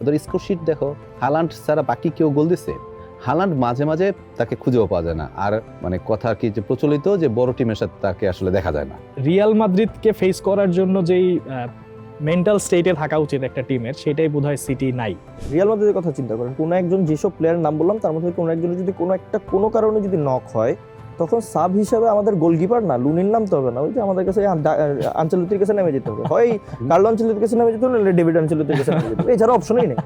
ওদের স্কোরশিট দেখো হালান্ড ছাড়া বাকি কেউ গোল দিছে? হালান্ড মাঝে মাঝে তাকে খুঁজেও পাওয়া যায় না। আর মানে কথা আর কি যে প্রচলিত যে বড় টিমের সাথে তাকে আসলে দেখা যায় না। রিয়াল মাদ্রিদকে ফেস করার জন্য যেই মেন্টাল স্টেটে থাকা উচিত একটা টিমের সেটাই বোধহয় সিটি নাই। রিয়াল মাদ্রিদের কথা চিন্তা করেন কোনো একজন যেসব প্লেয়ারের নাম বললাম তার মধ্যে কোনো একজনের যদি কোনো একটা কোনো কারণে যদি নক হয় তখন সাব হিসাবে আমাদের গোলকিপার না, লুনির নাম তো হবে না, ওই যে আমাদের কাছে আঞ্চলিতির কাছে নেমে যেতে হবে। হয় কার্লো আঞ্চলিতির কাছে নেমে যেতে হবে ডেভিড আঞ্চলিতির কাছে নেমে যেতে হবে। এছাড়া অপশনই নেই।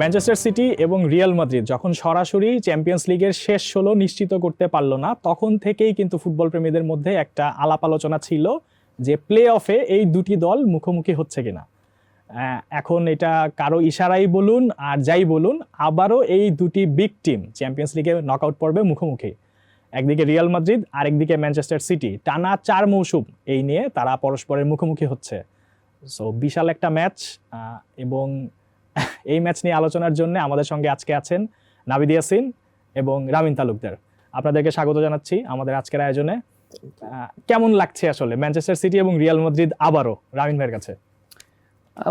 ম্যানচেস্টার সিটি এবং রিয়াল মাদ্রিদ যখন সরাসরি চ্যাম্পিয়ন্স লিগের শেষ ষোলো নিশ্চিত করতে পারল না, তখন থেকেই কিন্তু ফুটবল প্রেমীদের মধ্যে একটা আলাপ আলোচনা ছিল যে প্লে অফে এই দুটি দল মুখোমুখি হচ্ছে কিনা। এখন এটা কারও ইশারাই বলুন আর যাই বলুন, আবারও এই দুটি বিগ টিম চ্যাম্পিয়ন্স লিগে নকআউট পর্বে মুখোমুখি। একদিকে রিয়াল মাদ্রিদ আরেকদিকে ম্যানচেস্টার সিটি টানা চার মৌসুম এই নিয়ে তারা পরস্পরের মুখোমুখি হচ্ছে। সো বিশাল একটা ম্যাচ এবং এই ম্যাচ নিয়ে আলোচনার জন্য আমাদের সঙ্গে আজকে আছেন নাবিদ ইয়াসিন এবং রামিন তালুকদার। আপনাদেরকে স্বাগত জানাচ্ছি আমাদের আজকের আয়োজনে। কেমন লাগছে আসলে ম্যানচেস্টার সিটি এবং রিয়াল মাদ্রিদ আবারও, রামিন ভাইয়ের কাছে? আর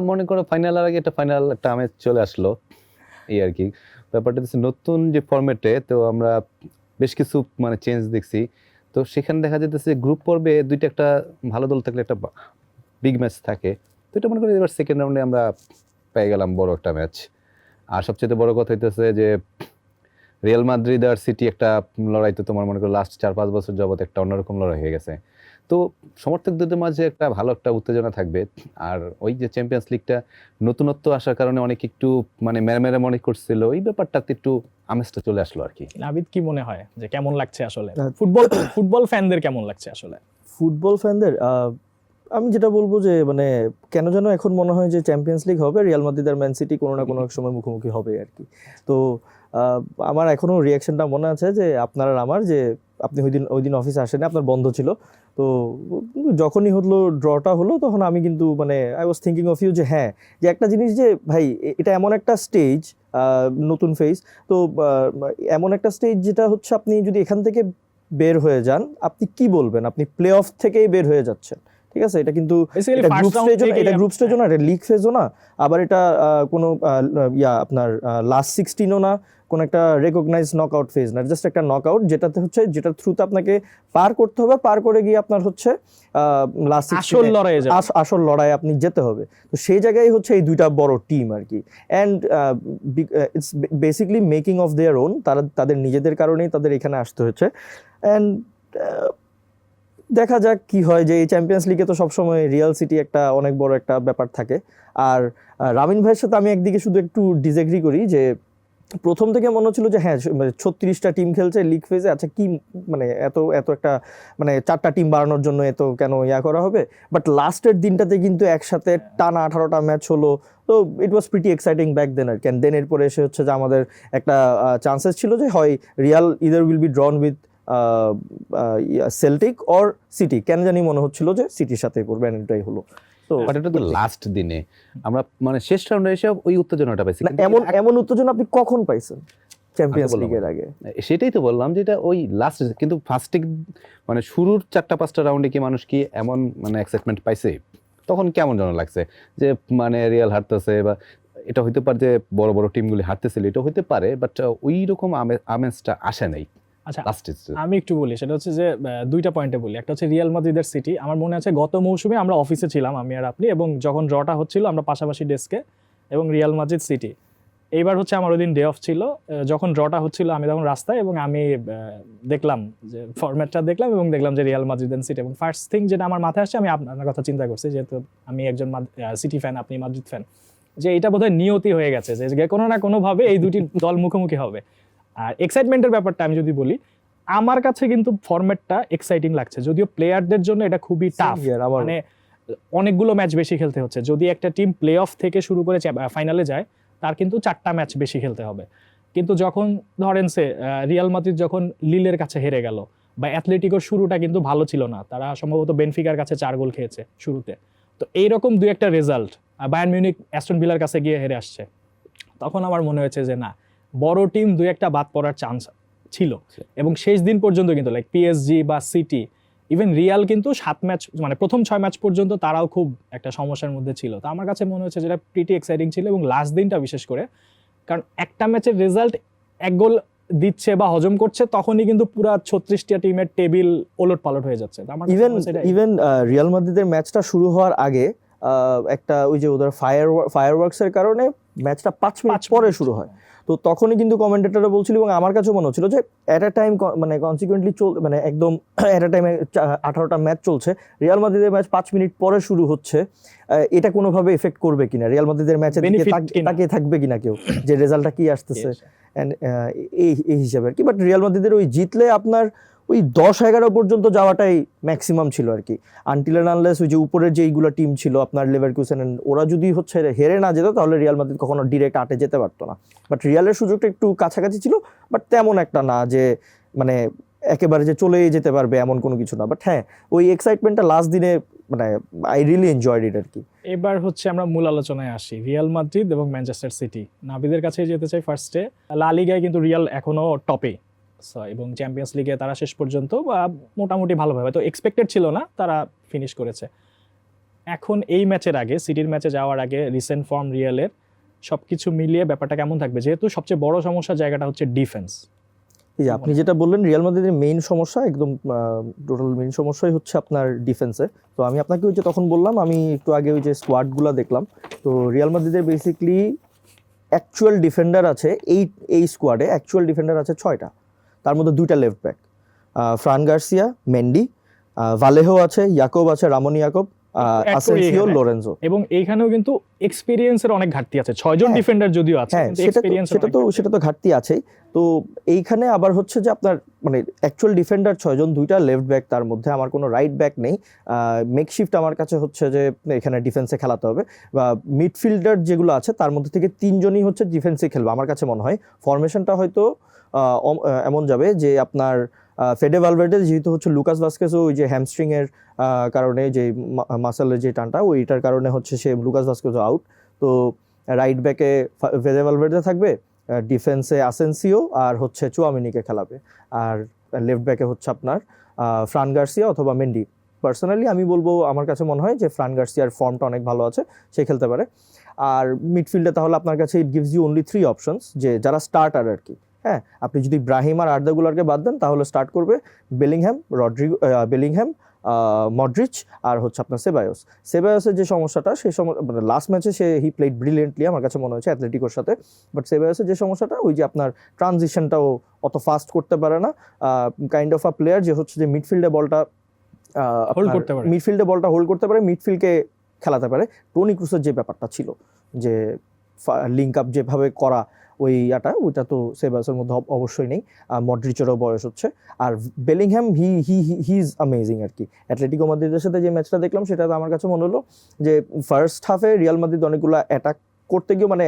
মনে করো ফাইনালের আগে একটা ফাইনাল একটা আমেজ চলে আসলো, এই আর কি। ব্যাপারটা হচ্ছে নতুন যে ফরম্যাটে তো আমরা বেশ কিছু মানে চেঞ্জ দেখছি। তো সেখানে দেখা যেতেছে গ্রুপ পর্বে দুইটা একটা ভালো দল থাকলে একটা বিগ ম্যাচ থাকে। তো এটা মনে করি এবার সেকেন্ড রাউন্ডে আমরা পেয়ে গেলাম বড় একটা ম্যাচ আর সবচেয়ে বড় কথা হইতেছে যে রিয়াল মাদ্রিদ আর সিটি একটা লড়াই তো তোমার মনে করো লাস্ট চার পাঁচ বছর যাবত একটা অন্যরকম লড়াই হয়ে গেছে। তো সমর্থকদের মাঝে একটা ভালো একটা উত্তেজনা থাকবে। আর ওই যে চ্যাম্পিয়ন্স লিগটা নতুনত্ব আসার কারণে অনেক একটু মানে মেরে মেরে মনে করছিল ওই ব্যাপারটাতে একটু আমেজটা চলে আসলো আর কি নাবিদ কি মনে হয় যে কেমন লাগছে আসলে? ফুটবল ফুটবল ফ্যানদের কেমন লাগছে আসলে? ফুটবল ফ্যানদের আমি যেটা বলব যে মানে কেন যেন এখন মনে হয় যে চ্যাম্পিয়ন্স লিগ হবে রিয়াল মাদ্রিদ আর ম্যান সিটি কোনো না কোনো এক সময় মুখোমুখি হবে আর কি তো আমার এখনও রিয়াকশনটা মনে আছে যে আপনার আর আমার যে আপনি ওই দিন ওই দিন অফিসে আসেনি আপনার বন্ধ ছিল। তো যখনই হলো ড্রটা হলো তখন আমি কিন্তু মানে I was thinking of you যে হ্যাঁ যে একটা জিনিস যে ভাই এটা এমন একটা স্টেজ নতুন ফেজ তো এমন একটা স্টেজ যেটা হচ্ছে আপনি যদি এখান থেকে বের হয়ে যান আপনি কি বলবেন? আপনি প্লে অফ থেকেই বের হয়ে যাচ্ছেন ঠিক আছে? এটা কিন্তু এটা গ্রুপ স্টেজও না এটা গ্রুপ স্টেজও না এটা লিগ ফেজও না আবার এটা কোনো ইয়া আপনার লাস্ট সিক্সটিনও না কোনো একটা রেকগনাইজ নক আউট ফেজ না জাস্ট একটা নক আউট যেটাতে হচ্ছে যেটার থ্রুতে আপনাকে পার করতে হবে পার করে গিয়ে আপনার হচ্ছে লাস্ট আসল আস- আসল লড়াই আপনি যেতে হবে। তো সেই জায়গায় হচ্ছে এই দুইটা বড় টিম আর কি। And it's basically making of their own তারা তাদের নিজেদের কারণেই তাদের এখানে আসতে হয়েছে অ্যান্ড দেখা যাক কি হয় যে এই চ্যাম্পিয়ন্স লিগে তো সবসময় রিয়াল সিটি একটা অনেক বড় একটা ব্যাপার থাকে। আর রামিন ভাইয়ের সাথে আমি একদিকে শুধু একটু ডিসএগ্রি করি যে প্রথম থেকে মনে হচ্ছিল যে হ্যাঁ ছত্রিশটা টিম খেলছে লিগ ফেজে আচ্ছা কি মানে এত এত একটা মানে চারটা টিম বাড়ানোর জন্য এত কেন ইয়া করা হবে? বাট লাস্টের দিনটাতে কিন্তু একসাথে টানা আঠারোটা ম্যাচ হলো। তো it was pretty exciting back then R can then এরপরে এসে হচ্ছে যে আমাদের একটা চান্সেস ছিল যে হয় Real either will be drawn with Celtic or City কেন জানি মনে হচ্ছিল যে সিটির সাথে করবে and এটাই হলো। তো বাট এটা তো লাস্ট দিনে। আমরা মানে শেষ রাউন্ডে এসে ওই উত্তেজনাটা পাইছি। এমন এমন উত্তেজনা আপনি কখন পাইছেন চ্যাম্পিয়ন্স লিগের আগে? সেটাই তো বললাম যে এটা ওই লাস্ট কিন্তু ফার্স্টে মানে শুরুর চারটা পাঁচটা রাউন্ডে কি মানুষ কি এমন মানে এক্সাইটমেন্ট পাইছে? তখন কেমন যেন লাগছে? যে মানে রিয়াল হারতেছে বা এটা হইতে পারে যে বড় বড় টিমগুলি হারতেছিল এটা হইতে পারে বাট ওই রকম আমে- আমেজটা আসে নাই। আচ্ছা আমি একটু বলি সেটা হচ্ছে যে দুইটা পয়েন্টে বলি। একটা হচ্ছে রিয়াল মাদ্রিদের সিটি আমার মনে আছে গত মৌসুমে আমরা অফিসে ছিলাম আমি আর আপনি এবং যখন ড্রটা হচ্ছিল আমরা পাশাপাশি ডেস্কে এবং রিয়াল মাদ্রিদ সিটি এইবার হচ্ছে আমার ওই দিন ডে অফ ছিল যখন ড্রটা হচ্ছিল আমি তখন রাস্তায় এবং আমি দেখলাম যে ফরম্যাটটা দেখলাম এবং দেখলাম যে রিয়াল মাদ্রিদ সিটি এবং ফার্স্ট থিং যেটা আমার মাথায় আসছে আমি আপনার কথা চিন্তা করছি যেহেতু আমি একজন সিটি ফ্যান আপনি মাদ্রিদ ফ্যান যে এটা বোধহয় নিয়তি হয়ে গেছে যে কোনো না কোনোভাবে এই দুটি দল মুখোমুখি হবে। আর এক্সাইটমেন্টের ব্যাপারটা আমি যদি বলি আমার কাছে কিন্তু ফরম্যাটটা এক্সাইটিং লাগছে। যদিও প্লেয়ারদের জন্য এটা খুবই টাফ মানে অনেকগুলো ম্যাচ বেশি খেলতে হচ্ছে। যদি একটা টিম প্লে অফ থেকে শুরু করে ফাইনালে যায় তার কিন্তু চারটা ম্যাচ বেশি খেলতে হবে। কিন্তু যখন ধরেন সে রিয়াল মাদ্রিদ যখন লিলের কাছে হেরে গেল বা অ্যাথলেটিকোর শুরুটা কিন্তু ভালো ছিল না তারা সম্ভবত বেনফিকার কাছে চার গোল খেয়েছে শুরুতে। তো এইরকম দুই একটা রেজাল্ট বায়ান মিউনিক অ্যাস্টন ভিলার কাছে গিয়ে হেরে আসছে। তখন আমার মনে হয়েছে যে না বড় টিম দুই একটা বাদ পড়ার চান্স ছিল। এবং শেষ দিন পর্যন্ত কিন্তু লাইক পিএসজি বা সিটি ইভেন রিয়াল কিন্তু সাত ম্যাচ মানে প্রথম ছয় ম্যাচ পর্যন্ত তারাও খুব একটা সমস্যার মধ্যে ছিল। তো আমার কাছে মনে হচ্ছে যেটা প্রিটি এক্সাইটিং ছিল এবং লাস্ট দিনটা বিশেষ করে কারণ একটা ম্যাচের রেজাল্ট এক গোল দিচ্ছে বা হজম করছে তখনই কিন্তু পুরা ছত্রিশটা টিমের টেবিল ওলট পালট হয়ে যাচ্ছে। ইভেন ইভেন রিয়াল মাদ্রিদের ম্যাচটা শুরু হওয়ার আগে একটা ওই যে ওদের ফায়ার ফায়ার এর কারণে ম্যাচটা পাঁচ মিনিট পরে শুরু হয়। তো তখনই কিন্তু কমেন্টেটাররা বলছিল এবং আমার কাছেও মনে হচ্ছিল যে অ্যাট আ টাইম মানে কনসিকুয়েন্টলি চল মানে একদম অ্যাট আ টাইমে আঠারোটা ম্যাচ চলছে। রিয়াল মাদ্রিদের ম্যাচ পাঁচ মিনিট পরে শুরু হচ্ছে। এটা কোনোভাবে এফেক্ট করবে কিনা? রিয়াল মাদ্রিদের কিনা? তাকিয়ে থাকবে কিনা কেউ? যে রেজাল্টটা কি আসতেছে. অ্যান্ড এই এই হিসাবে আর কি। বাট রিয়াল মাদ্রিদের ওই জিতলে আপনার ওই দশ এগারো পর্যন্ত যাওয়াটাই ম্যাক্সিমাম ছিল আর কি। আনটিল আনলেস ওই যে উপরের যেইগুলো টিম ছিল, আপনার লেভার লেভারকুসেন ওরা যদি হচ্ছে হেরে না যেত, তাহলে রিয়াল মাদ্রিদ কখনো ডিরেক্ট আটে যেতে পারতো না। বাট রিয়ালের সুযোগটা একটু কাছাকাছি ছিল বাট তেমন একটা না যে মানে একেবারে যে চলেই যেতে পারবে এমন কোনো কিছু না। বাট হ্যাঁ ওই এক্সাইটমেন্টটা লাস্ট দিনে মানে আই রিয়েলি এনজয়েড ইট আর কি। এবার হচ্ছে আমরা মূল আলোচনায় আসি। রিয়াল মাদ্রিদ এবং ম্যানচেস্টার সিটি নাবিদের কাছে যেতে চাই ফার্স্টে লা লিগায় কিন্তু রিয়াল এখনও টপে এবং চ্যাম্পিয়ন্স লিগে তারা শেষ পর্যন্ত বা মোটামুটি ভালোভাবে তো এক্সপেক্টেড ছিল না তারা ফিনিশ করেছে। এখন এই ম্যাচের আগে সিটির ম্যাচে যাওয়ার আগে রিসেন্ট ফর্ম রিয়ালের সবকিছু মিলিয়ে ব্যাপারটা কেমন থাকবে? যেহেতু সবচেয়ে বড় সমস্যার জায়গাটা হচ্ছে ডিফেন্স এই আপনি যেটা বললেন রিয়াল মাদ্রিদের মেইন সমস্যা একদম টোটাল মেইন সমস্যাই হচ্ছে আপনার ডিফেন্সে তো আমি আপনাকে ওই যে তখন বললাম আমি একটু আগে ওই যে স্কোয়াডগুলো দেখলাম। তো রিয়াল মাদ্রিদের বেসিকলি অ্যাকচুয়াল ডিফেন্ডার আছে এই এই স্কোয়াডে অ্যাকচুয়াল ডিফেন্ডার আছে ছয়টা। তার মধ্যে দুইটা left back Fran Garcia Mendy Vallejo আছে ইয়াকোব আছে রামন ইয়াকব। আসেন্সিও। এবং এইখানেও কিন্তু এক্সপিরিয়েন্সের অনেক ঘাটতি আছে। ছয়জন হ্যাঁ। ডিফেন্ডার যদিও আছে হ্যাঁ সেটা তো সেটা তো ঘাটতি। আছেই। তো এইখানে আবার হচ্ছে যে আপনার মানে অ্যাকচুয়াল ডিফেন্ডার ছয়জন দুইটা লেফট ব্যাক তার মধ্যে আমার কোনো রাইট ব্যাক নেই। মেকশিফট আমার কাছে হচ্ছে যে এখানে ডিফেন্সে খেলাতে হবে। বা মিডফিল্ডার যেগুলো আছে তার মধ্যে থেকে তিনজনই হচ্ছে ডিফেন্সে খেলবে আমার কাছে মনে হয়। ফরমেশনটা হয়তো এমন যাবে যে আপনার ফেডে ভালভের্ডে যেহেতু হচ্ছে লুকাস ভাস্কেসও ওই যে হ্যামস্ট্রিং এর কারণে যে মাসেলের যে টানটা ওইটার কারণে হচ্ছে সে লুকাস ভাস্কেস আউট তো রাইট ব্যাকে ফেদে ভালভের্ডে থাকবে ডিফেন্সে আসেন্সিও আর হচ্ছে চুয়ামিনিকে খেলাবে। আর লেফট ব্যাকে হচ্ছে আপনার ফ্রান গার্সিয়া অথবা মেন্ডি পার্সোনালি আমি বলব আমার কাছে মনে হয় যে ফ্রান গার্সিয়ার ফর্মটা অনেক ভালো আছে, সে খেলতে পারে। আর মিডফিল্ডে তাহলে আপনার কাছে it gives you only three options যে যারা স্টার্টার আর কি। হ্যাঁ আপনি যদি ব্রাহিম আর আর্দাগুলারকে বাদ দেন তাহলে স্টার্ট করবে বেলিংহ্যাম রড্রিগো বেলিংহ্যাম মডরিচ আর হচ্ছে আপনার সেবায়োস। সেবায়োসের যে সমস্যাটা সেই সময় মানে লাস্ট ম্যাচে সে হি প্লেড ব্রিলিয়েন্টলি আমার কাছে মনে হয়েছে অ্যাথলেটিকোর সাথে। বাট সেবায়োসের যে সমস্যাটা ওই যে আপনার ট্রানজিশনটাও অত ফাস্ট করতে পারে না। কাইন্ড অফ আ প্লেয়ার যে হচ্ছে যে মিডফিল্ডে বলটা হোল্ড করতে পারে। মিডফিল্ডে বলটা হোল্ড করতে পারে মিডফিল্ডকে খেলাতে পারে। টনি ক্রুসের যে ব্যাপারটা ছিল যে লিঙ্ক আপ যেভাবে করা ওই ইয়াটা, ওইটা তো সেবাসের মধ্যে অবশ্যই নেই। মডরিচেরও বয়স হচ্ছে। আর Bellingham he he he is amazing আর কি। অ্যাটলেটিকো মাদ্রিদের সাথে যে ম্যাচটা দেখলাম, সেটা তো আমার কাছে মনে হলো যে ফার্স্ট হাফে রিয়াল মাদ্রিদ অনেকগুলো অ্যাটাক করতে গিয়ে মানে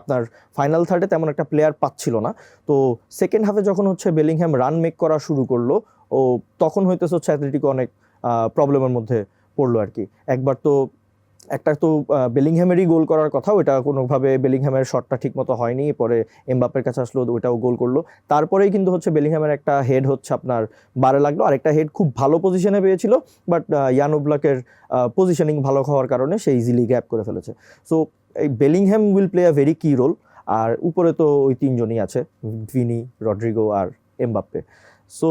আপনার ফাইনাল থার্ডে তেমন একটা প্লেয়ার পাচ্ছিল না। তো সেকেন্ড হাফে যখন হচ্ছে বেলিংহ্যাম রান মেক করা শুরু করল, ও তখন হইতেছে হচ্ছে অ্যাথলেটিকো অনেক প্রবলেমের মধ্যে পড়ল আর কি। একবার তো একটা তো বেলিংহ্যামেরই গোল করার কথা ওইটা কোনোভাবে বেলিংহ্যামের শটটা ঠিক মতো হয়নি, পরে এমবাপের কাছে আসলো, ওইটাও গোল করল। তারপরেই কিন্তু হচ্ছে বেলিংহ্যামের একটা হেড হচ্ছে আপনার বারে লাগল। আর একটা হেড খুব ভালো পজিশনে পেয়েছিল বাট ইয়ানোব্লাকের পজিশনিং ভালো হওয়ার কারণে সে ইজিলি গ্যাপ করে ফেলেছে। সো এই Bellingham will play a very key role আর উপরে তো ওই তিনজনই আছে ভিনি রড্রিগো আর এমবাপ্পে সো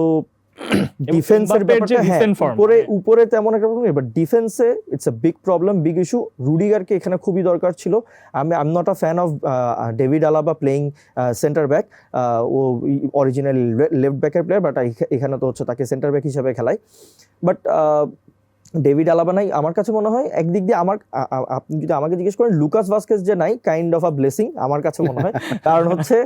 ডিফেন্সের ব্যাপারটা হ্যাঁ উপরে হ্যাঁ। উপরে তেমন একটা প্রবলেম বাট ডিফেন্সে it's a big problem big issue রুডিগারকে এখানে খুবই দরকার ছিল। আমি am not a fan of David Alaba playing centre back O original left ব্যাকের প্লেয়ার বাট এখানে তো হচ্ছে তাকে সেন্টার ব্যাক হিসাবে খেলায়। বাট ডেভিড আলাবা নাই আমার কাছে মনে হয় একদিক দিয়ে আমার আপনি যদি আমাকে জিজ্ঞেস করেন লুকাস ভাস্কেস যে নাই কাইন্ড অফ আ ব্লেসিং আমার কাছে মনে হয়। কারণ হচ্ছে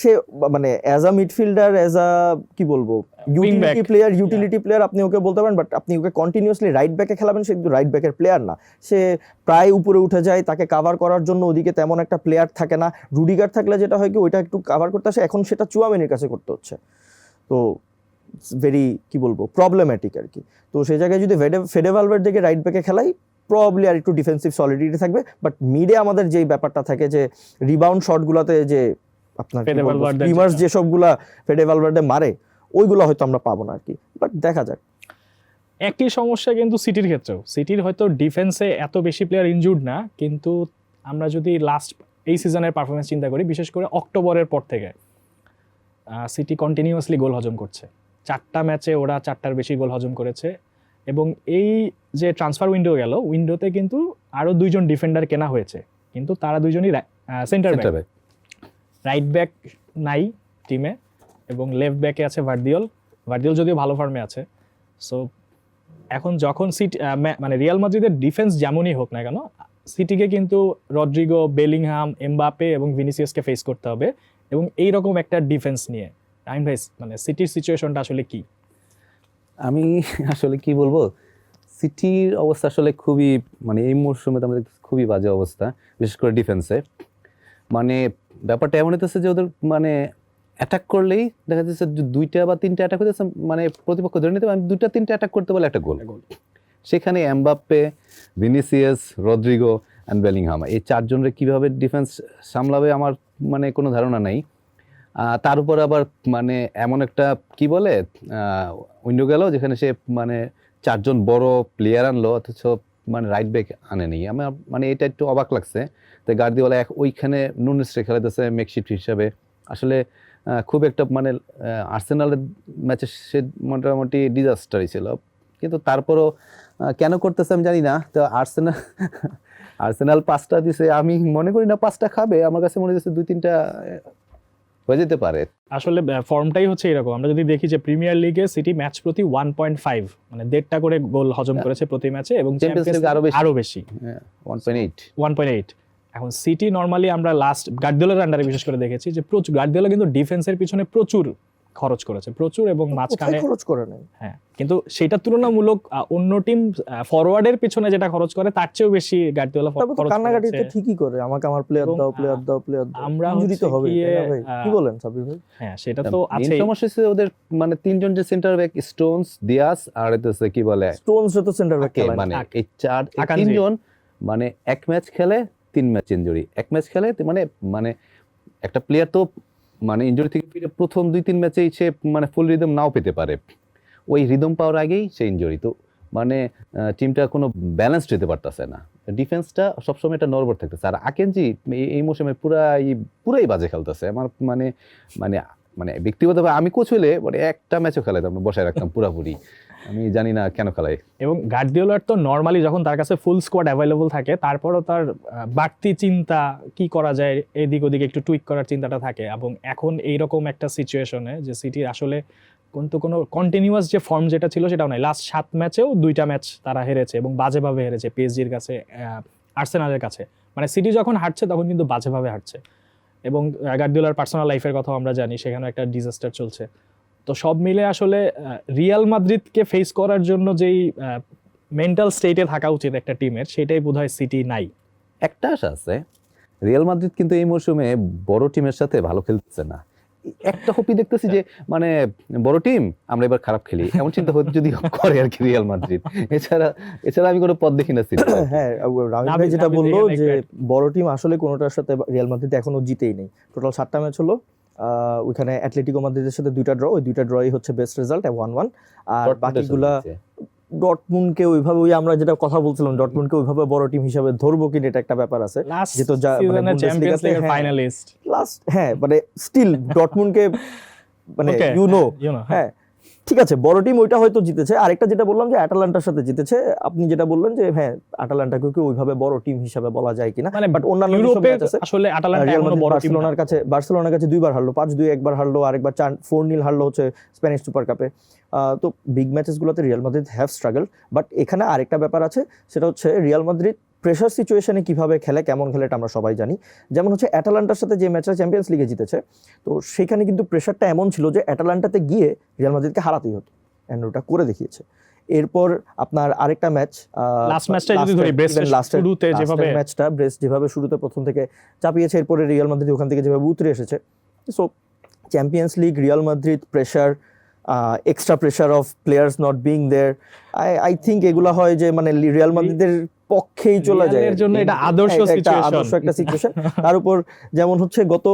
সে মানে as a midfielder as a কি বলব ইউটিলিটি প্লেয়ার ইউটিলিটি প্লেয়ার আপনি ওকে বলতে পারেন বাট আপনি ওকে কন্টিনিউসলি রাইট ব্যাকে খেলাবেন সে কিন্তু রাইট ব্যাকের প্লেয়ার না। সে প্রায় উপরে উঠে যায় তাকে কাভার করার জন্য ওদিকে তেমন একটা প্লেয়ার থাকে না। রুডিগার থাকলে যেটা হয় কি ওইটা একটু কাভার করতে আসে এখন সেটা চুয়ামেনির কাছে করতে হচ্ছে। তো ভেরি কি বলব প্রবলেম্যাটিক আর কি। তো সেই জায়গায় যদি ফেডে ফেডেভালভের দিকে রাইট ব্যাকে খেলাই প্রবলি আর একটু ডিফেন্সিভ সলিডিটি থাকবে। বাট মিডে আমাদের যেই ব্যাপারটা থাকে যে রিবাউন্ড শটগুলোতে যে আপনার যেটা। যেসবগুলা ফেডে ভালভার্ডে মারে ওইগুলো হয়তো আমরা পাবো না আর কি। বাট দেখা যাক। একই সমস্যা কিন্তু সিটির ক্ষেত্রেও। সিটির হয়তো ডিফেন্সে এত বেশি প্লেয়ার ইনজুর্ড না কিন্তু আমরা যদি লাস্ট এই সিজনের পারফরমেন্স চিন্তা করি বিশেষ করে অক্টোবরের পর থেকে সিটি কন্টিনিউয়াসলি গোল হজম করছে। চারটা ম্যাচে ওরা চারটার বেশি গোল হজম করেছে। এবং এই যে ট্রান্সফার উইন্ডো গেল উইন্ডোতে কিন্তু আরও দুইজন ডিফেন্ডার কেনা হয়েছে। কিন্তু তারা দুইজনই সেন্টার ব্যাক রাইট ব্যাক নাই টিমে এবং লেফট ব্যাকে আছে ভার্দিওল ভার্দিওল যদিও ভালো ফর্মে আছে। সো এখন যখন সিটি মানে রিয়াল মাদ্রিদের ডিফেন্স যেমনই হোক না কেন সিটিকে কিন্তু রড্রিগো বেলিংহাম এমবাপে এবং ভিনিসিয়াসকে ফেস করতে হবে। এবং এই রকম একটা ডিফেন্স নিয়ে আইন ভাই মানে সিটির সিচুয়েশনটা আসলে কি? আমি আসলে কি বলব? সিটির অবস্থা আসলে খুবই মানে এই মরশুমে তো আমাদের খুবই বাজে অবস্থা বিশেষ করে ডিফেন্সে মানে ব্যাপারটা এমন হইতেছে যে ওদের মানে অ্যাটাক করলেই দেখা যাচ্ছে যে দুইটা বা তিনটা অ্যাটাক হইতেছে মানে প্রতিপক্ষ ধরে নিতে আমি দুইটা তিনটা অ্যাটাক করতে বলে একটা গোল সেখানে Mbappe Vinicius Rodrygo and Bellingham এই চারজনের কীভাবে ডিফেন্স সামলাবে আমার মানে কোনো ধারণা নাই। তার উপর আবার মানে এমন একটা, কি বলে উইন্ডো গেল যেখানে সে মানে চারজন বড় প্লেয়ার আনলো, অথচ মানে রাইট ব্যাক আনেনি। আমার মানে এটা একটু অবাক লাগছে। তো গার্দিওয়ালা এক ওইখানে নুনিসরে খেলাতেছে মেকশিট হিসাবে। আসলে খুব একটা মানে আর্সেনালের ম্যাচে সে মোটামুটি ডিজাস্টারই ছিল। কিন্তু তারপরও কেন করতেছে আমি জানি না। তো আর্সেনাল আর্সেনাল পাঁচটা দিছে। আমি মনে করি না পাঁচটা খাবে। আমার কাছে মনে হচ্ছে দুই তিনটা হয়ে যেতে পারে। আসলে ফর্মটাই হচ্ছে এরকম। আমরা যদি দেখি যে প্রিমিয়ার লিগে সিটি ম্যাচ প্রতি ওয়ান পয়েন্ট ফাইভ মানে দেড়টা করে গোল হজম করেছে প্রতি ম্যাচে এবং আরও বেশি। আরও বেশি। One point eight one point eight এখন সিটি নর্মালি আমরা লাস্ট গার্দিওলার আন্ডারে বিশেষ করে দেখেছি যে প্রচুর গার্দিওলা কিন্তু ডিফেন্সের পিছনে প্রচুর খরচ করেছে প্রচুর এবং মাঝখানে খরচ করে নাই হ্যাঁ কিন্তু সেটা তুলনামূলক আহ, অন্য টিম ফরওয়ার্ডের পিছনে যেটা খরচ করে তার চেয়েও বেশি গার্দিওলা খরচ কান্নাকাটি তো ঠিকই করে আমাকে আমার প্লেয়ার দাও প্লেয়ার দাও প্লেয়ার দাও। আমরা ইনজুরি তো হবে কি বলেন সাবির ভাই? হ্যাঁ সেটা তো আছে সমস্যা হচ্ছে ওদের মানে তিনজন যে সেন্টার ব্যাক স্টোনস দিয়াস আর হচ্ছে কি বলে? স্টোনস তো সেন্টার ব্যাক খেলায়। মানে এই চার তিনজন মানে এক ম্যাচ খেলে তিন ম্যাচ ইনজুরি এক ম্যাচ খেলে মানে মানে একটা প্লেয়ার তো মানে ইঞ্জুরি থেকে ফিরে প্রথম দুই, তিন ম্যাচেই সে মানে ফুল রিদম নাও পেতে পারে। ওই রিদম পাওয়ার আগেই সে ইঞ্জুরি তো মানে টিমটা কোনো ব্যালেন্স দিতে পারতেছে না। ডিফেন্সটা সবসময় একটা নরবর থাকতেছে। আর আকেনজি এই মৌসুমে পুরাই পুরাই বাজে খেলতেছে। আমার মানে মানে মানে ব্যক্তিগতভাবে আমি কোচ হলে মানে একটা ম্যাচও খেলাতাম বসায় রাখতাম পুরাপুরি। আমি জানি না কেন খেলায়। এবং গার্দিওলার তো নর্মালি যখন তার কাছে ফুল স্কোয়াড অ্যাভেলেবল থাকে, তারপরও তার বাড়তি চিন্তা কি করা যায়, এদিক ওদিকে একটু টুইক করার চিন্তাটা থাকে। এবং এখন এইরকম একটা সিচুয়েশনে যে সিটির আসলে কিন্তু কোনো কন্টিনিউয়াস যে ফর্ম যেটা ছিল সেটাও নাই। লাস্ট সাত ম্যাচেও দুইটা ম্যাচ তারা হেরেছে এবং বাজেভাবে হেরেছে পিএসজির কাছে আর্সেনালের কাছে। মানে সিটি যখন হারছে তখন কিন্তু বাজেভাবে হারছে। এবং গার্দিওলার পার্সোনাল লাইফের কথাও আমরা জানি সেখানে একটা ডিজাস্টার চলছে। তো সব মিলে আসলে রিয়াল মাদ্রিদকে ফেস করার জন্য যেই মেন্টাল স্টেটে থাকা উচিত একটা টিমের সেটাই বোধহয় সিটি নাই। একটা আশা আছে রিয়াল মাদ্রিদ কিন্তু এই মৌসুমে বড় টিমের সাথে ভালো খেলতেছে না। একটা হপি দেখতেছি যে মানে বড় টিম আমরা এবার খারাপ খেলি। এমন চিন্তা হতে যদি করে আর কি রিয়াল মাদ্রিদ এছাড়া এছাড়া আমি কোনো পথ দেখি না সিটি হ্যাঁ রামিন ভাই যেটা বলল যে বড় টিম আসলে কোনোটার সাথে রিয়াল মাদ্রিদ এখনও জিতেই নেই। টোটাল সাতটা ম্যাচ হলো। ওইখানে অ্যাটলেটিকো মাদ্রিদের সাথে দুইটা ড্র ওই দুইটা ড্রই হচ্ছে বেস্ট রেজাল্ট ওয়ান ওয়ান আর বাকিগুলা ডটমুনকে ওইভাবে ওই আমরা যেটা কথা বলছিলাম ডটমুনকে ওইভাবে বড় টিম হিসাবে ধরবো কিনা এটা একটা ব্যাপার আছে। যেহেতু যা- মানে চ্যাম্পিয়ন্স লিগের হ্যাঁ। ফাইনালিস্ট লাস্ট হ্যাঁ মানে স্টিল ডটমুনকে মানে ইউ নো হ্যাঁ ঠিক আছে বড় টিম ওইটা হয়তো জিতেছে। আরেকটা যেটা বললাম যে অ্যাটালান্টার সাথে জিতেছে আপনি যেটা বললেন যে হ্যাঁ আটালান্টাকে কি ওইভাবে বড় টিম হিসাবে বলা যায় কিনা? মানে বাট অন্যান্য ইউরোপে আসলে আটালান্টা এখনও বড় টিম বার্সেলোনার কাছে বার্সেলোনার কাছে দুইবার হারলো পাঁচ দুই একবার হারলো আরেকবার চার ফোর নীল হারলো হচ্ছে স্প্যানিশ সুপার কাপে তো big ম্যাচেসগুলোতে Real Madrid have struggle but এখানে আরেকটা ব্যাপার আছে সেটা হচ্ছে রিয়াল মাদ্রিদ প্রেশার সিচুয়েশনে কীভাবে খেলে কেমন খেলে এটা আমরা সবাই জানি। যেমন হচ্ছে অ্যাটালান্টার সাথে যে ম্যাচটা চ্যাম্পিয়ন্স লিগে জিতেছে তো সেখানে কিন্তু প্রেশারটা এমন ছিল যে অ্যাটালান্টাতে গিয়ে রিয়াল মাদ্রিদকে হারাতেই হতো। অ্যান্ড ওটা করে দেখিয়েছে। এরপর আপনার আরেকটা ম্যাচ লাস্ট ম্যাচটা যদি ধরি ব্রেস্টের শুরুতে যেভাবে ম্যাচটা ব্রেস্ট যেভাবে শুরুতে প্রথম থেকে চাপিয়েছে এরপরে রিয়াল মাদ্রিদ ওখান থেকে যেভাবে উতরে এসেছে। So champions league Real Madrid pressure extra pressure of players not being there I I think এগুলা হয় যে মানে রিয়াল মাদ্রিদের পক্ষেই চলে যায়। রিয়ালের জন্য এটা আদর্শ হ্যাঁ, একটা আদর্শ একটা সিচুয়েশন তার উপর যেমন হচ্ছে গত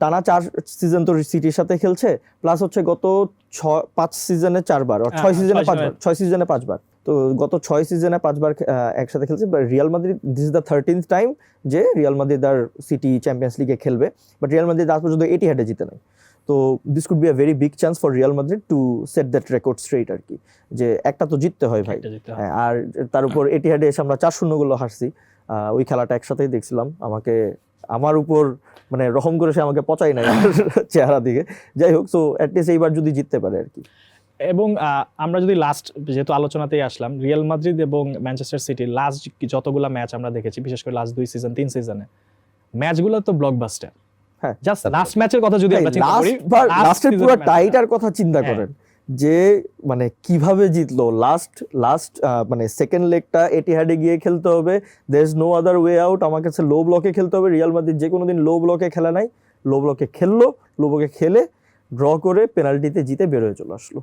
টানা চার সিজন তো সিটির সাথে খেলছে প্লাস হচ্ছে গত ছয় পাঁচ সিজনে চারবার আর ছয় হ্যাঁ, সিজনে পাঁচবার ছয় সিজনে পাঁচবার। তো গত ছয় সিজনে পাঁচবার একসাথে খেলছে Real Madrid this is the thirteenth time যে রিয়াল মাদ্রিদ আর সিটি চ্যাম্পিয়ন্স লিগে খেলবে বাট রিয়াল মাদ্রিদ আজ পর্যন্ত এটি হাটে জিতে নাই। তো this could be a very big chance for Real Madrid to set that record straight আর কি যে একটা তো জিততে হয় ভাই। হ্যাঁ, আর তার উপর এটিহাডে এসে আমরা চার শূন্যগুলো হারছি। ওই খেলাটা একসাথেই দেখছিলাম। আমাকে আমার উপর মানে রহম করে সে আমাকে পচাই নাই চেহারা দিকে। যাই হোক সো অ্যাটলিস্ট এইবার যদি জিততে পারে আর কি। এবং আমরা যদি লাস্ট যেহেতু আলোচনাতেই আসলাম রিয়াল মাদ্রিদ এবং ম্যানচেস্টার সিটির লাস্ট যতগুলো ম্যাচ আমরা দেখেছি বিশেষ করে লাস্ট দুই সিজন তিন সিজনে ম্যাচগুলো তো ব্লকবাস্টার হ্যাঁ। জাস্ট লাস্ট ম্যাচের কথা যদি আমরা চিন্তা করি লাস্ট লাস্টের পুরো টাইটার কথা চিন্তা হ্যাঁ। করেন যে মানে কীভাবে জিতলো? লাস্ট লাস্ট মানে সেকেন্ড লেগটা এটিহাডে গিয়ে খেলতে হবে। There is no other way out আমার কাছে লো ব্লকে খেলতে হবে। রিয়াল মাদ্রিদ যে কোনো দিন লো ব্লকে খেলা নাই। লো ব্লকে খেললো। লো ব্লকে খেলে ড্র করে পেনাল্টিতে জিতে বের হয়ে চলে আসলো।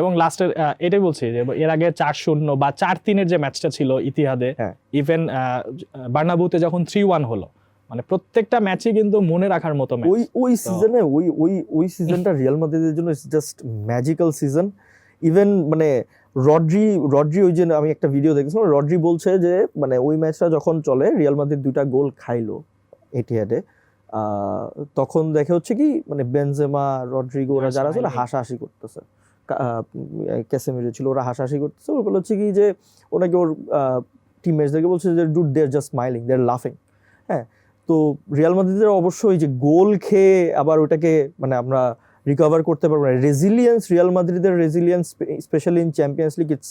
এবং লাস্টের এটাই বলছি যে এর আগে চার শূন্য বা চার তিনের যে ম্যাচটা ছিল ইতিহাদে। ইভেন বার্নাবুতে যখন থ্রি ওয়ান হলো মানে প্রত্যেকটা ম্যাচই কিন্তু মনে রাখার মতো ম্যাচ। ওই ওই সিজনে ওই ওই ওই সিজনটা রিয়াল মাদ্রিদের জন্য জাস্ট ম্যাজিক্যাল সিজন ইভেন মানে রড্রি রড্রি ওই যে আমি একটা ভিডিও দেখেছিলাম রড্রি বলছে যে মানে ওই ম্যাচটা যখন চলে রিয়াল মাদ্রিদ দুইটা গোল খাইলো এটিহাডে তখন দেখে হচ্ছে কি মানে বেনজেমা রড্রিগো ওরা যারা ছিল. হাসাহাসি করতেছে। ক্যাসেমিরো ছিল ওরা হাসাহাসি করতেছে। ওর বলে হচ্ছে কি যে ওনাকে ওর টিমমেটসদেরকে বলছে যে dude they are just smiling they are লাফিং হ্যাঁ তো রিয়াল মাদ্রিদের অবশ্যই যে গোল খেয়ে আবার ওটাকে মানে আমরা রিকভার করতে পারব না। রেজিলিয়েন্স রিয়াল মাদ্রিদের resilience specially in champions league it's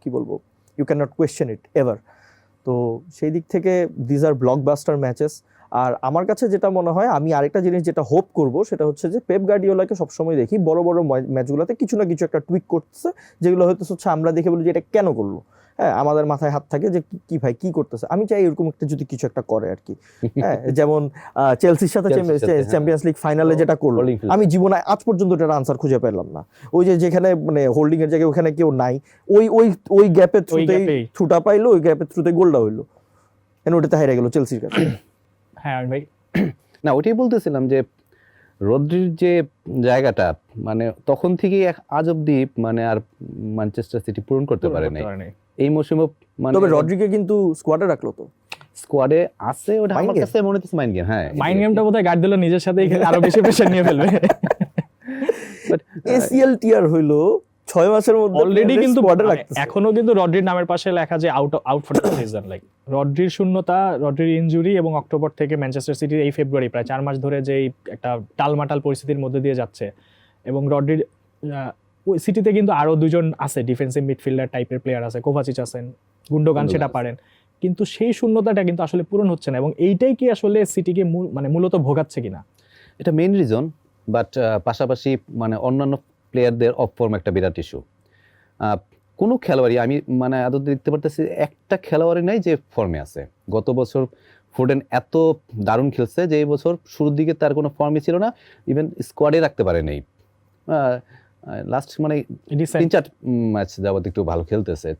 কি বলব? You can not question it ever তো সেই দিক থেকে দিজ আর ব্লকবাস্টার ম্যাচেস আর আমার কাছে যেটা মনে হয়, আমি আরেকটা জিনিস যেটা হোপ করব, সেটা হচ্ছে যে পেপ গার্ডিওলাকে সবসময় দেখি, বড় বড় ম্যাচগুলোতে কিছু না কিছু একটা টুইক করতেছে, যেগুলো হয়তো হচ্ছে আমরা দেখে বলি যে এটা কেন করল। হ্যাঁ আমাদের মাথায় হাত থাকে যে কি- কি ভাই কি করতেছে? আমি চাই এরকম একটা যদি কিছু একটা করে আর কি। হ্যাঁ যেমন চেলসির সাথে। চ্যাম্পিয়ন্স লিগ ফাইনালে যেটা করল আমি জীবনে আজ পর্যন্ত এটার আনসার খুঁজে পেলাম না। ওই যে যেখানে মানে হোল্ডিং এর জায়গায় ওখানে কেউ নাই ওই ওই ওই গ্যাপের থ্রুতেই। থ্রুটা পাইলো ওই গ্যাপের থ্রুতে গোলটা হইল। এন ওটাতে হেরে গেল চেলসির কাছে? হ্যাঁ ভাই। না ওটাই বলতেছিলাম যে রদ্রির যে জায়গাটা মানে তখন থেকেই এক আজ অব্দি মানে আর ম্যানচেস্টার সিটি পূরণ করতে পারে নাই। পারেনি। এই মৌসুমে মানে তবে রড্রিকে কিন্তু স্কোয়াডে রাখল তো। স্কোয়াডে আছে ওটা আমার কাছে মনে হচ্ছে মাইন্ড গেম হ্যাঁ। মাইন্ড গেমটা বোধহয় গার্ড দিল নিজের সাথেই খেলে আরও বেশি প্রেশার নিয়ে ফেলবে। এসিএল টিয়ার হইল ছয় মাসের মধ্যে অলরেডি কিন্তু স্কোয়াডে মানে রাখতেছে। এখনও কিন্তু রড্রির নামের পাশে লেখা যে out out for the season like রড্রির শূন্যতা রড্রির ইনজুরি এবং অক্টোবর থেকে ম্যানচেস্টার সিটির এই ফেব্রুয়ারি প্রায় চার মাস ধরে যে একটা টালমাটাল পরিস্থিতির মধ্যে দিয়ে যাচ্ছে। এবং রড্রির ওই সিটিতে কিন্তু আরও দুজন আছে ডিফেন্সিভ মিডফিল্ডার টাইপের প্লেয়ার আছে কোভাচিচ আছেন গুন্ডোগান সেটা পারেন। কিন্তু সেই শূন্যতাটা কিন্তু আসলে পূরণ হচ্ছে না এবং এইটাই কি আসলে সিটিকে মানে মূলত ভোগাচ্ছে কিনা? এটা মেইন রিজন বাট পাশাপাশি মানে অন্যান্য প্লেয়ারদের অফ ফর্ম একটা বিরাট ইস্যু কোনো খেলোয়াড়ই আমি মানে আদৌ দেখতে পারতেছি একটা খেলোয়াড়ই নাই যে ফর্মে আছে। গত বছর ফোর্ডেন এত দারুণ খেলছে যে এই বছর শুরুর দিকে তার কোনো ফর্মই ছিল না ইভেন স্কোয়াডে রাখতে পারে নেই লাস্ট মানে. তিন চার ম্যাচ যাবত একটু ভালো খেলতেছে।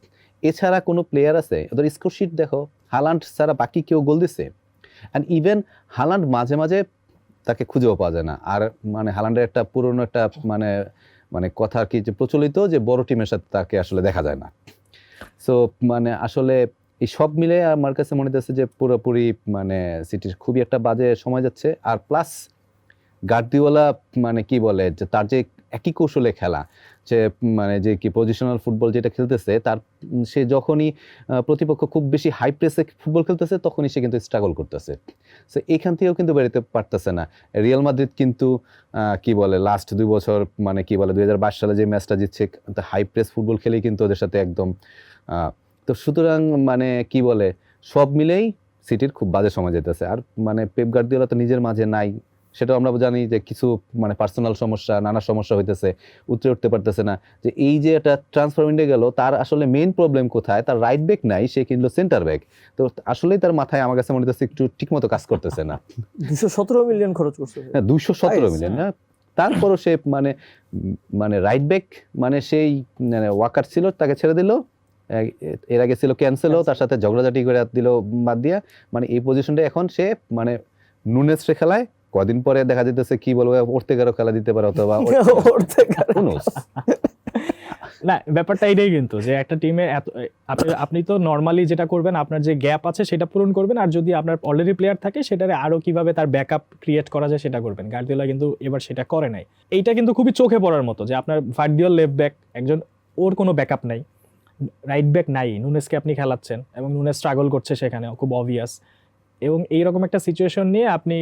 এছাড়া কোনো প্লেয়ার আছে? ওদের স্কোর শিট দেখো হালান্ড ছাড়া বাকি কেউ গোল দিছে? অ্যান্ড ইভেন হালান্ড মাঝে মাঝে তাকে খুঁজেও পাওয়া যায় না। আর মানে হালান্ডের একটা পুরনো একটা মানে মানে কথা আর কি যে প্রচলিত যে বড় টিমের সাথে তাকে আসলে দেখা যায় না। সো মানে আসলে এই সব মিলে আমার কাছে মনে হচ্ছে যে পুরোপুরি মানে সিটির খুবই একটা বাজে সময় যাচ্ছে। আর প্লাস গার্দিওয়ালা মানে কি বলে যে তার যে একই কৌশলে খেলা। যে মানে যে কি পজিশনাল ফুটবল যেটা খেলতেছে, তার, সে যখনই প্রতিপক্ষ খুব বেশি হাই প্রেসে ফুটবল খেলতেছে, তখনই সে কিন্তু স্ট্রাগল করতেছে। সো এখান থেকেও কিন্তু বেরোতে পারতেছে না। রিয়াল মাদ্রিদ কিন্তু কি বলে লাস্ট দুই বছর মানে কি বলে, দুই হাজার বাইশ সালে যে ম্যাচটা জিতছে হাই প্রেস ফুটবল খেলেই কিন্তু ওদের সাথে একদম তো সুতরাং মানে কি বলে, সব মিলেই সিটির খুব বাজে সময় যেতেছে। আর মানে পেপ গার্দিওলা তো নিজের মাঝে নাই সেটাও আমরা জানি যে কিছু মানে পার্সোনাল সমস্যা নানা সমস্যা হইতেছে উতরে উঠতে পারতেছে না। যে এই যে একটা ট্রান্সফার উইন্ডে গেল তার আসলে মেইন প্রবলেম কোথায়? তার রাইট ব্যাক নাই সে কিনলো সেন্টার ব্যাক তো আসলেই তার মাথায় আমার কাছে মনে হচ্ছে একটু ঠিকমতো কাজ করতেছে না। দুশো সতেরো মিলিয়ন খরচ করছে হ্যাঁ দুইশো সতেরো মিলিয়ন না তারপরও সে মানে মানে রাইট ব্যাক মানে সেই মানে ওয়াকার ছিল তাকে ছেড়ে দিল। এর আগে ছিল ক্যান্সেলও তার সাথে ঝগড়াঝাটি করে দিল বাদ দিয়া। মানে এই পজিশনটা এখন সে মানে নুনেসরে খেলায় কদিন পরে দেখা যেতেছে কি বলব ওর্তেগারও খেলা দিতে পারে অথবা ওর থেকে আরো- Who knows? না ব্যাপারটা এটাই কিন্তু যে একটা টিমে এত আপনি আপনি তো নর্মালি যেটা করবেন আপনার যে গ্যাপ আছে সেটা পূরণ করবেন আর যদি আপনার অলরেডি প্লেয়ার থাকে সেটারে আরও কীভাবে তার ব্যাকআপ ক্রিয়েট করা যায় সেটা করবেন। গার্দিওলা কিন্তু এবার সেটা করে নাই। এইটা কিন্তু খুবই চোখে পড়ার মতো যে আপনার ভার্ডিওল লেফট ব্যাক একজন ওর কোনো ব্যাকআপ নাই। রাইট ব্যাক নাই নুনেসকে আপনি খেলাচ্ছেন এবং নুনেস স্ট্রাগল করছে সেখানে খুব অবভিয়াস এবং এইরকম একটা সিচুয়েশন নিয়ে আপনি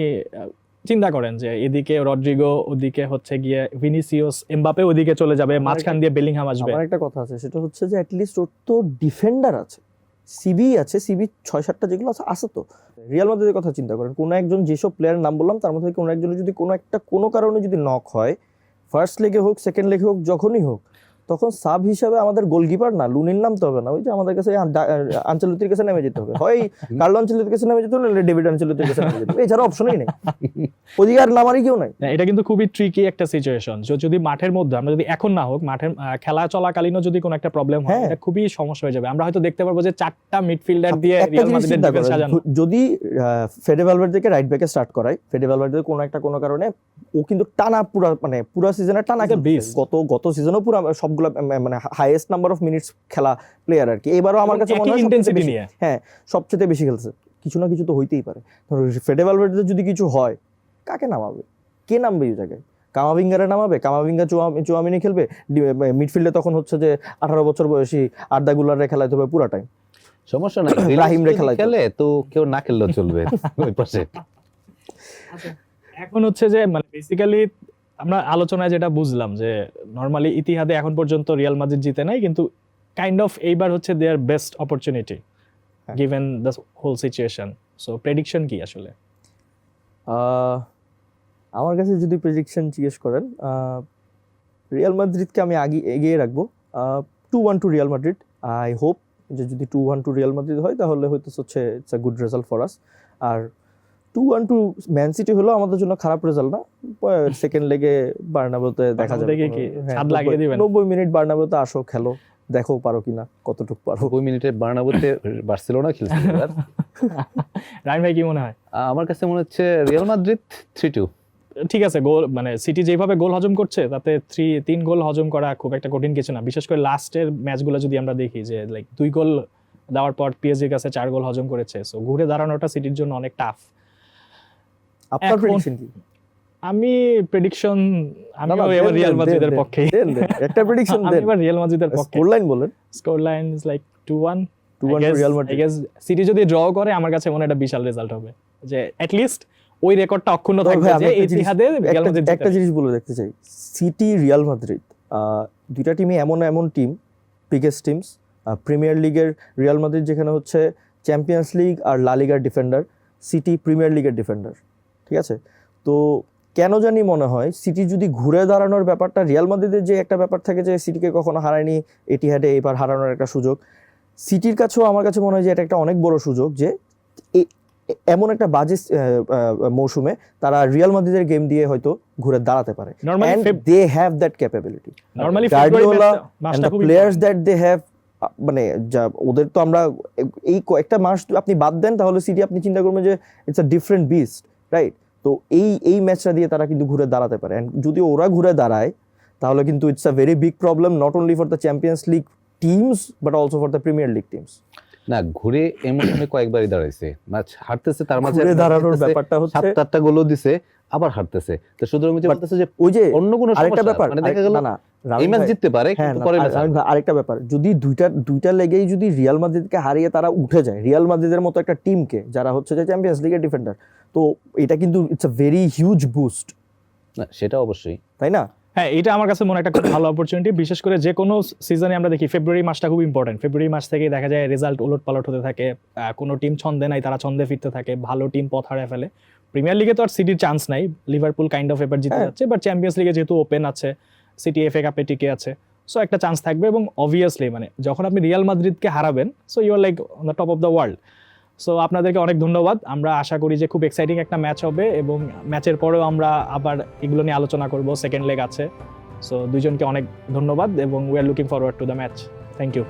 চিন্তা করেন যে এদিকে রড্রিগো ওদিকে হচ্ছে গিয়ে ভিনিসিওস এমবাপে ওদিকে চলে যাবে মাঝখান দিয়ে বেলিংহাম আসবে। আমার একটা কথা আছে সেটা হচ্ছে যে অ্যাটলিস্ট ওর তো ডিফেন্ডার আছে। সিবি আছে সিবি ছয় সাতটা যেগুলো আছে আছে তো। রিয়াল মাদ্রিদের কথা চিন্তা করেন কোনো একজন যেসব প্লেয়ারের নাম বললাম তার মধ্যে কোনো একজনের যদি কোনো একটা কোনো কারণে যদি নক হয় ফার্স্ট লেগে হোক সেকেন্ড লেগে হোক যখনই হোক তখন সাব হিসাবে আমাদের গোলকিপার না লুনির নামতে হবে না। ওই যে আমাদের কাছে আঞ্চলিতির কাছে নেমে যেতে হবে। হয় কার্লো আঞ্চলিতির কাছে নেমে যেতে হবে নাহলে ডেভিড আঞ্চলিতির কাছে নেমে যেতে হবে। এছাড়া অপশনই নেই। আর নামারই কেউ নাই। এটা কিন্তু খুবই ট্রিকি একটা সিচুয়েশন যদি মাঠের মধ্যে আমরা যদি এখন না হোক মাঠের খেলা চলাকালীনও যদি কোনো একটা প্রবলেম হয় হ্যাঁ। এটা খুবই সমস্যা হয়ে যাবে। আমরা হয়তো দেখতে পারব যে চারটা মিডফিল্ডার দিয়ে রিয়াল মাদ্রিদের ডিফেন্স সাজানো। যদি ফেডে ভ্যালভার্দেকে রাইট ব্যাকে স্টার্ট করায় ফেডে ভ্যালভার্দে কোনো একটা কোনো কারণে ও কিন্তু টানা পুরা মানে পুরা সিজনে টানা. গত গত সিজনও পুরো সবগুলো মানে হাইয়েস্ট নাম্বার অফ মিনিটস খেলা প্লেয়ার আর কি। এবারও আমার কাছে মনে হয় ইন্টেন্সিটি নিয়ে। বেশি- সবচেয়ে বেশি খেলছে কিছু না কিছু তো হইতেই পারে। ধরো ফেডে ভ্যালভার্দে যদি কিছু হয় কাকে নামাবে? কে নামবে এই জায়গায়? কামাভিঙ্গারে নামাবে? কামাভিঙ্গা চুয়ামিনি খেলবে? মিডফিল্ডে তখন হচ্ছে যে আঠারো বছর বয়সী আড্ডা গুলারে খেলাইতে হবে পুরা টাইম সমস্যা নাই। রাহিম রে খেলাইতো। খেলে তো কেউ না খেললেও চলবে। ওই পাশে। এখন হচ্ছে যে মানে বেসিক্যালি আমরা আলোচনায় যেটা বুঝলাম যে নর্মালি ইতিহাদে এখন পর্যন্ত রিয়াল মাদ্রিদ জিতে নাই কিন্তু কাইন্ড অফ এইবার হচ্ছে their best opportunity. Given the whole situation so prediction কি আসলে? আমার কাছে যদি প্রেডিকশন জিজ্ঞেস করেন রিয়াল মাদ্রিদকে আমি আগে এগিয়ে রাখব। Two one two Real Madrid I hope যে যদি two one two Real Madrid হয় তাহলে হয়তো হচ্ছে it's a good result for us R two one two Man City হলো আমাদের জন্য খারাপ রেজাল্ট না। সেকেন্ড লেগে বার্নাবোতে দেখা যাবে কি? হ্যাঁ, লাগিয়ে নব্বই- দিবেন? নব্বই মিনিট বার্নাবোতে আসো খেলো। দেখো পারো কিনা কতটুকু পারো। ওই মিনিটে বার্নাবুতে বার্সেলোনা খেলছে এবার। রাইন ভাই কি মনে হয়? আমার কাছে মনে হচ্ছে রিয়াল মাদ্রিদ থ্রি টু ঠিক আছে গোল মানে সিটি যেভাবে গোল হজম করছে তাতে থ্রি তিন গোল হজম করা খুব একটা কঠিন কিছু না। বিশেষ করে লাস্টের ম্যাচগুলো যদি আমরা দেখি যে লাইক দুই গোল দেওয়ার পর পিএসজির কাছে চার গোল হজম করেছে সো ঘুরে দাঁড়ানোটা সিটির জন্য অনেক টাফ আপনার প্রেডিকশন কি? আমি প্রেডিকশন আমি এবার রিয়াল মাদ্রিদের পক্ষে। একটা প্রেডিকশন দেন। এবার রিয়াল মাদ্রিদের পক্ষে। স্কোর লাইন বলেন। Score line is like two one two one two Real Madrid City যদি ড্র করে আমার কাছে মনে একটা বিশাল রেজাল্ট হবে। যে অ্যাট লিস্ট ওই রেকর্ডটা অক্ষুণ্ণ থাকবে যে ইতিহাদে রিয়াল মাদ্রিদ একটা জিনিস বলে দেখতে চাই। সিটি রিয়াল মাদ্রিদ দুইটা টিমই এমন এমন টিম বিগেস্ট টিমস প্রিমিয়ার লিগের রিয়াল মাদ্রিদ যেখানে হচ্ছে চ্যাম্পিয়ন্স লিগ আর লা লিগার ডিফেন্ডার সিটি প্রিমিয়ার লিগের ডিফেন্ডার ঠিক আছে? তো কেন জানি মনে হয় সিটি যদি ঘুরে দাঁড়ানোর ব্যাপারটা রিয়াল মাদ্রিদের যে একটা ব্যাপার থাকে যে সিটিকে কখনো হারায়নি এটি এটিহাডে এবার হারানোর একটা সুযোগ। সিটির কাছেও আমার কাছে মনে হয় যে এটা একটা অনেক বড় সুযোগ যে এমন একটা বাজে মৌসুমে তারা রিয়াল মাদ্রিদের গেম দিয়ে হয়তো ঘুরে দাঁড়াতে পারে। নরমালি মাসটা the খুব players that they have আহ, মানে যা ওদের তো আমরা এই কয়েকটা মাস আপনি বাদ দেন তাহলে সিটি আপনি চিন্তা করবেন যে it's a different beast right তো এই এই ম্যাচটা দিয়ে তারা কিন্তু ঘুরে দাঁড়াতে পারে। অ্যান্ড যদি ওরা ঘুরে দাঁড়ায় তাহলে কিন্তু it's a very big problem not only for the champions league teams but also for the premier league teams না ঘুরে এমন কয়েকবারই দাঁড়াইছে। ম্যাচ হারতেছে তার মাঝে দাঁড়ানোর ব্যাপারটা হচ্ছে সাত আটটা গোলও দিছে আবার হারতেছে। তো যে বলতেছে যে ওই যে অন্য কোনো আরেকটা ব্যাপার মানে দেখা গেল না না এই ম্যাচ জিততে পারে হ্যাঁ কিন্তু না, পরের ম্যাচ আরেকটা ব্যাপার যদি দুইটা দুইটা লেগেই যদি রিয়াল মাদ্রিদকে হারিয়ে তারা উঠে যায় রিয়াল মাদ্রিদের মতো একটা টিমকে যারা হচ্ছে যে চ্যাম্পিয়ন্স লিগের ডিফেন্ডার তো এটা কিন্তু it's a very huge boost না সেটা অবশ্যই। তাই না? হ্যাঁ এটা আমার কাছে মনে একটা খুব ভালো অপরচুনিটি বিশেষ করে যে কোনো সিজনে আমরা দেখি ফেব্রুয়ারি মাসটা খুব ইম্পর্টেন্ট ফেব্রুয়ারি মাস থেকে দেখা যায় রেজাল্ট ওলট পালট হতে থাকে আহ, কোনো টিম ছন্দে নাই তারা ছন্দে ফিরতে থাকে ভালো টিম পথ হারিয়ে ফেলে। প্রিমিয়ার লিগে তো আর সিটির চান্স নাই। লিভারপুল কাইন্ড অফ এবার জিতে হ্যাঁ। যাচ্ছে বাট চ্যাম্পিয়ন্স লিগে যেহেতু ওপেন আছে সিটি এফ এ কাপে টিকে আছে সো একটা চান্স থাকবে এবং অবভিয়াসলি মানে যখন আপনি রিয়াল মাদ্রিদকে হারাবেন so you are like on the top of the world so আপনাদেরকে অনেক ধন্যবাদ। আমরা আশা করি যে খুব এক্সাইটিং একটা ম্যাচ হবে এবং ম্যাচের পরেও আমরা আবার এগুলো নিয়ে আলোচনা করব সেকেন্ড লেগ আছে। সো দুইজনকে অনেক ধন্যবাদ এবং we are looking forward to the match thank you